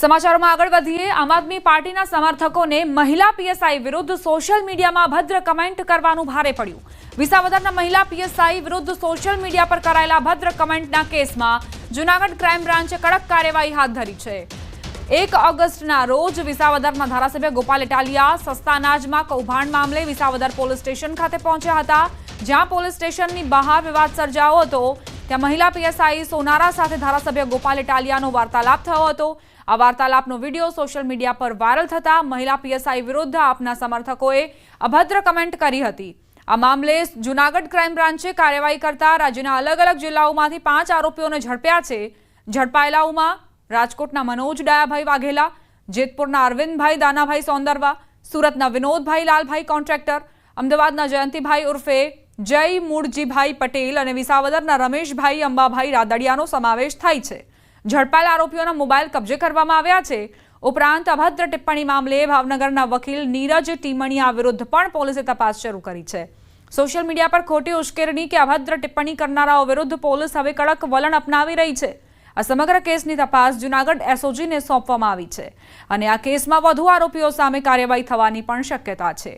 સમાચારોમાં આગળ વધીએ. આમ આદમી પાર્ટીના સમર્થકોને મહિલા પીએસઆઈ વિરુદ્ધ સોશિયલ મીડિયામાં ભદ્ર કમેન્ટ કરવાનું ભારે પડ્યું. વિસાવદરના મહિલા પીએસઆઈ વિરુદ્ધ સોશિયલ મીડિયા પર કરાયેલા ભદ્ર કમેન્ટના કેસમાં જૂનાગઢ ક્રાઇમ બ્રાન્ચે કડક કાર્યવાહી હાથ ધરી છે. એક ઓગસ્ટના રોજ વિસાવદરના ધારાસભ્ય ગોપાલ ઇટાલિયા સસ્તા અનાજમાં કૌભાંડ મામલે વિસાવદર પોલીસ સ્ટેશન ખાતે પહોંચ્યા હતા. જ્યાં પોલીસ સ્ટેશનની બહાર વિવાદ સર્જાયો હતો. ત્યાં મહિલા પીએસઆઈ સોનારા સાથે ધારાસભ્ય ગોપાલ ઇટાલિયાનો વાર્તાલાપ થયો હતો. આ વાર્તાલાપનો વીડિયો સોશિયલ મીડિયા પર વાયરલ થતા મહિલા પીએસઆઈ વિરુદ્ધ આપના સમર્થકોએ અભદ્ર કમેન્ટ કરી હતી. આ મામલે જૂનાગઢ ક્રાઇમ બ્રાન્ચે કાર્યવાહી કરતા રાજ્યના અલગ અલગ જિલ્લાઓમાંથી પાંચ આરોપીઓને ઝડપ્યા છે. ઝડપાયેલાઓમાં રાજકોટના મનોજ ડાયાભાઈ વાઘેલા, જેતપુરના અરવિંદભાઈ દાનાભાઈ સોંદરવા, સુરતના વિનોદભાઈ લાલભાઈ કોન્ટ્રાક્ટર, અમદાવાદના જયંતિભાઈ ઉર્ફે જય મૂળજીભાઈ પટેલ અને વિસાવદરના રમેશભાઈ, અંબાભાઈ રાદડિયાનો સમાવેશ થાય છે. ઝડપાયેલા આરોપીઓના મોબાઈલ કબજે કરવામાં આવ્યા છે. ઉપરાંત અભદ્ર ટિપ્પણી મામલે ભાવનગરના વકીલ નીરજ ટીમણિયા વિરુદ્ધ પણ પોલીસે તપાસ શરૂ કરી છે. સોશિયલ મીડિયા પર ખોટી ઉશ્કેરણી કે અભદ્ર ટિપ્પણી કરનારાઓ વિરુદ્ધ પોલીસ હવે કડક વલણ અપનાવી રહી છે. આ સમગ્ર કેસની તપાસ જૂનાગઢ એસઓજીને સોંપવામાં આવી છે. અને આ કેસમાં વધુ આરોપીઓ સામે કાર્યવાહી થવાની પણ શક્યતા છે.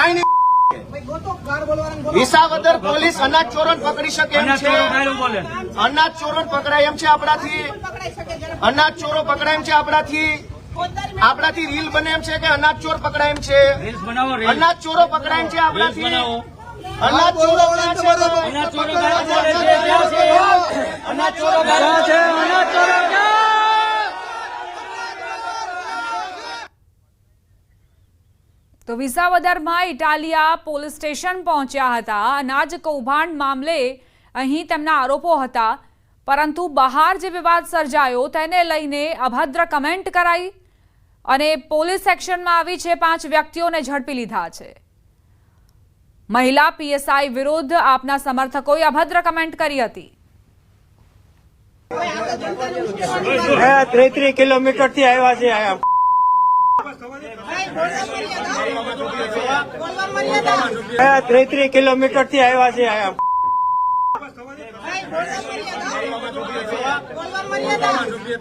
કાંઈ નહીં. વિસાવદર પોલીસ અનાજ ચોરણ પકડી શકે એમ છે. અનાજ ચોરણ પકડાય એમ છે આપણાથી. અનાજ ચોરો પકડાય એમ છે આપણાથી. આપણાથી રીલ બને એમ છે કે અનાજ ચોર પકડાય એમ છે. અનાજ ચોરો પકડાય એમ છે આપણાથી. અનાજ ચોરો અનાજ ચોરો? અનાજ ચોરો ક્યાં છે? અનાજ ચોરો ક્યાં? તો વિસાવદરમાં ઇટાલિયા પોલીસ સ્ટેશન પહોંચ્યા હતા. અનાજ કૌભાંડ મામલે અહીં તેમના આરોપો હતા. પરંતુ બહાર જે વિવાદ સર્જાયો તેને લઈને અભદ્ર કમેન્ટ કરાઈ અને પોલીસ એક્શનમાં આવી છે પાંચ વ્યક્તિઓને ઝડપી લીધા છે. મહિલા પીએસઆઈ વિરુદ્ધ આપના સમર્થકોએ અભદ્ર કમેન્ટ કરી હતી. ત્રીસ ત્રીસ કિલોમીટરથી આવ્યા છે આ ત્રીસ ત્રીસ કિલોમીટરથી આવ્યા છે. આ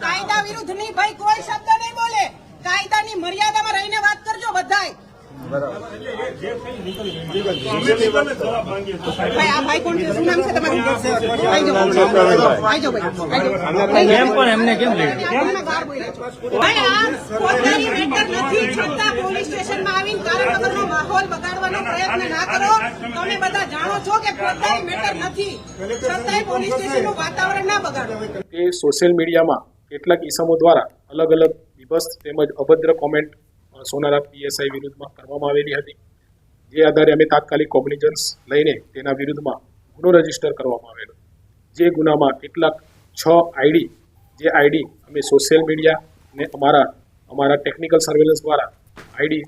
કાયદા વિરુદ્ધ નહીં ભાઈ કોઈ શબ્દ નહીં બોલે. કાયદાની મર્યાદામાં રહીને વાત કરજો બધાય. ભાઈ આ ભાઈ કોણ છે? શું નામ છે તમારું? આઈ જાઓ. આઈ જાઓ. ભાઈ આઈ જાઓ. એમ પણ એમને કેમ લઈ એમને બહાર બોલ્યા છો. ભાઈ આ પોતાની મેટર નથી છતાં પોલીસ સ્ટેશનમાં આવીને કારણ વગરનો માહોલ પ્રયત્ન ના કરો. તમે બધા જાણો છો કે પોતાની મેટર નથી. છતાંય પોલીસ સ્ટેશનનું વાતાવરણ ના બગાડો. કે સોશિયલ મીડિયામાં કેટલાક ઇસમો દ્વારા અલગ અલગ વિભસ તેમજ અભદ્ર કોમેન્ટ સોનારા પીએસઆઈ વિરુદ્ધમાં કરવામાં આવેલી હતી. જે આધારે અમે તાત્કાલિક કોગ્નિઝન્સ લઈને તેના વિરુદ્ધમાં ગુનો રજિસ્ટર કરવામાં આવેલો. જે ગુનામાં કેટલાક છ આઈડી જે આઈડી અમે સોશિયલ મીડિયા ને અમારા અમારા ટેકનિકલ સર્વેલન્સ દ્વારા આઈડી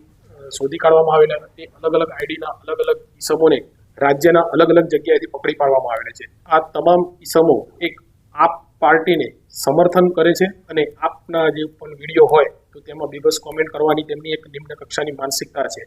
શોધી કાઢવામાં આવેલા તે અલગ અલગ આઈડીના અલગ અલગ ઇસમોને રાજ્યના અલગ અલગ જગ્યાએથી પકડી પાડવામાં આવેલા છે. આ તમામ ઇસમો એક આપ પાર્ટીને સમર્થન કરે છે અને આપના જે પણ વીડિયો હોય તો તેમાં બીબસ કોમેન્ટ કરવાની તેમની એક નિમ્ન કક્ષાની માનસિકતા છે.